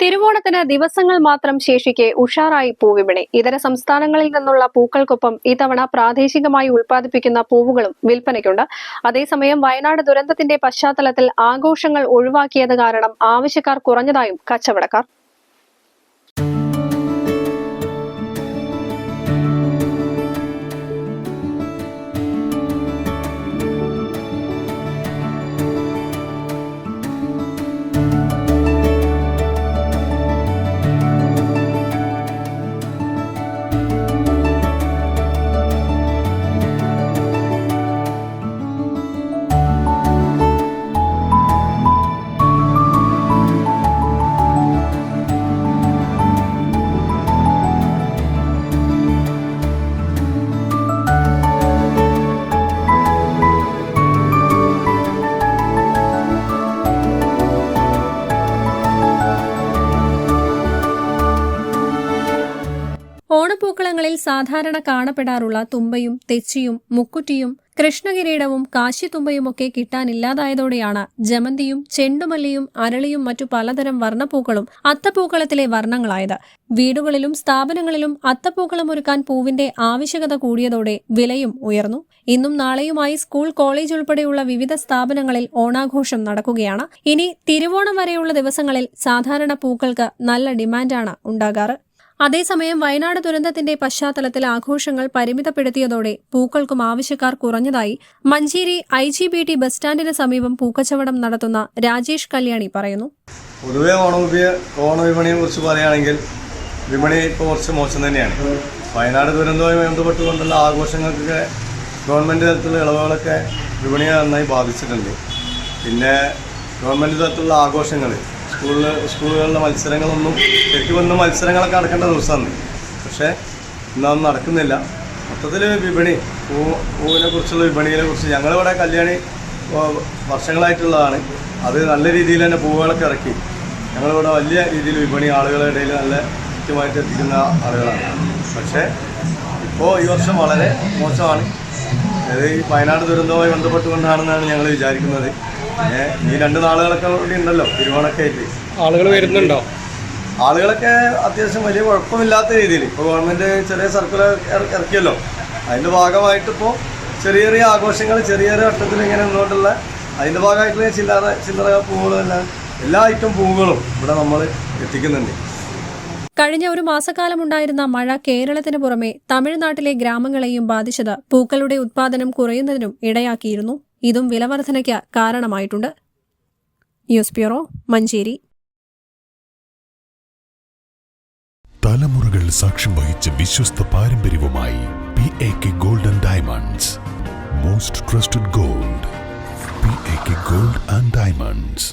തിരുവോണത്തിന് ദിവസങ്ങൾ മാത്രം ശേഷിക്കെ ഉഷാറായി പൂവിപണി. ഇതര സംസ്ഥാനങ്ങളിൽ നിന്നുള്ള പൂക്കൾക്കൊപ്പം ഇത്തവണ പ്രാദേശികമായി ഉൽപ്പാദിപ്പിക്കുന്ന പൂവുകളും വിൽപ്പനയ്ക്കുണ്ട്. അതേസമയം വയനാട് ദുരന്തത്തിന്റെ പശ്ചാത്തലത്തിൽ ആഘോഷങ്ങൾ ഒഴിവാക്കിയത് കാരണം ആവശ്യക്കാർ കുറഞ്ഞതായും കച്ചവടക്കാർ ഓണപ്പൂക്കളങ്ങളിൽ സാധാരണ കാണപ്പെടാറുള്ള തുമ്പയും തെച്ചിയും മുക്കുറ്റിയും കൃഷ്ണകിരീടവും കാശിത്തുമ്പയുമൊക്കെ കിട്ടാനില്ലാതായതോടെയാണ് ജമന്തിയും ചെണ്ടുമല്ലിയും അരളിയും മറ്റു പലതരം വർണപ്പൂക്കളും അത്തപ്പൂക്കളത്തിലെ വർണങ്ങളായത്. വീടുകളിലും സ്ഥാപനങ്ങളിലും അത്തപ്പൂക്കളം ഒരുക്കാൻ പൂവിന്റെ ആവശ്യകത കൂടിയതോടെ വിലയും ഉയർന്നു. ഇന്നും നാളെയുമായി സ്കൂൾ കോളേജ് ഉൾപ്പെടെയുള്ള വിവിധ സ്ഥാപനങ്ങളിൽ ഓണാഘോഷം നടക്കുകയാണ്. ഇനി തിരുവോണം വരെയുള്ള ദിവസങ്ങളിൽ സാധാരണ പൂക്കൾക്ക് നല്ല ഡിമാൻഡാണ് ഉണ്ടാകാറ്. അതേസമയം വയനാട് ദുരന്തത്തിന്റെ പശ്ചാത്തലത്തിൽ ആഘോഷങ്ങൾ പരിമിതപ്പെടുത്തിയതോടെ പൂക്കൾക്കും ആവശ്യക്കാർ കുറഞ്ഞതായി Manjeri I G B T bus സ്റ്റാൻഡിന് സമീപം പൂക്കച്ചവടം നടത്തുന്ന രാജേഷ് കല്യാണി പറയുന്നു. പൊതുവേ ഓണ ഓണവിപണിയെ കുറിച്ച് പറയുകയാണെങ്കിൽ വിപണി ഇപ്പോൾ കുറച്ച് മോശം തന്നെയാണ്. വയനാട് ദുരന്തവുമായി ബന്ധപ്പെട്ടുകൊണ്ടുള്ള ആഘോഷങ്ങൾക്കൊക്കെ ഗവൺമെന്റ് തരത്തിലുള്ള ഇളവുകളൊക്കെ വിപണിയെ നന്നായി ബാധിച്ചിട്ടുണ്ട്. പിന്നെ ഗവൺമെന്റ് തരത്തിലുള്ള ആഘോഷങ്ങൾ സ്കൂളിൽ സ്കൂളുകളിലെ മത്സരങ്ങളൊന്നും ശരിക്കും വന്ന് മത്സരങ്ങളൊക്കെ നടക്കേണ്ട ദിവസമാണ്. പക്ഷേ ഇന്നതൊന്നും നടക്കുന്നില്ല. മൊത്തത്തിൽ വിപണി പൂ പൂവിനെ കുറിച്ചുള്ള വിപണിയെ കുറിച്ച് ഞങ്ങളിവിടെ കല്യാണി വർഷങ്ങളായിട്ടുള്ളതാണ്. അത് നല്ല രീതിയിൽ തന്നെ പൂവുകളൊക്കെ ഇറക്കി. ഞങ്ങളിവിടെ വലിയ രീതിയിൽ വിപണി ആളുകളുടെ ഇടയിൽ നല്ല കൃത്യമായിട്ട് എത്തിക്കുന്ന ആളുകളാണ്. പക്ഷേ ഇപ്പോൾ ഈ വർഷം വളരെ മോശമാണ്. അതായത് ഈ വയനാട് ദുരന്തവുമായി ബന്ധപ്പെട്ടുകൊണ്ടാണെന്നാണ് ഞങ്ങൾ വിചാരിക്കുന്നത്. പിന്നെ ഈ രണ്ട് നാളുകളൊക്കെ കൂടി ഉണ്ടല്ലോ തിരുവോണൊക്കെ ആയിട്ട്. ആളുകൾ വരുന്നുണ്ടോ? ആളുകളൊക്കെ അത്യാവശ്യം വലിയ കുഴപ്പമില്ലാത്ത രീതിയിൽ. ഇപ്പോൾ ഗവൺമെന്റ് ചെറിയ സർക്കുലർ ഇറക്കിയല്ലോ. അതിന്റെ ഭാഗമായിട്ട് ഇപ്പോൾ ചെറിയ ചെറിയ ആഘോഷങ്ങൾ ചെറിയ ചെറിയ വട്ടത്തിൽ ഇങ്ങനെ മുന്നോട്ടുള്ള അതിന്റെ ഭാഗമായിട്ടുള്ള ചില്ലറ ചില്ലറ പൂവുകളെല്ലാം എല്ലാ ഐറ്റം പൂവുകളും ഇവിടെ നമ്മൾ എത്തിക്കുന്നുണ്ട്. കഴിഞ്ഞ ഒരു മാസക്കാലമുണ്ടായിരുന്ന മഴ കേരളത്തിന് പുറമെ തമിഴ്നാട്ടിലെ ഗ്രാമങ്ങളെയും ബാധിച്ചത് പൂക്കളുടെ ഉത്പാദനം കുറയുന്നതിനും ഇടയാക്കിയിരുന്നു. ഇതും വിലവർധനയ്ക്ക് കാരണമായിട്ടുണ്ട്. News bureau Manjeri. തലമുറകൾ സാക്ഷ്യം വഹിച്ച വിശ്വസ്ത പാരമ്പര്യവുമായി P A K gold and diamonds most trusted gold P A K gold and diamonds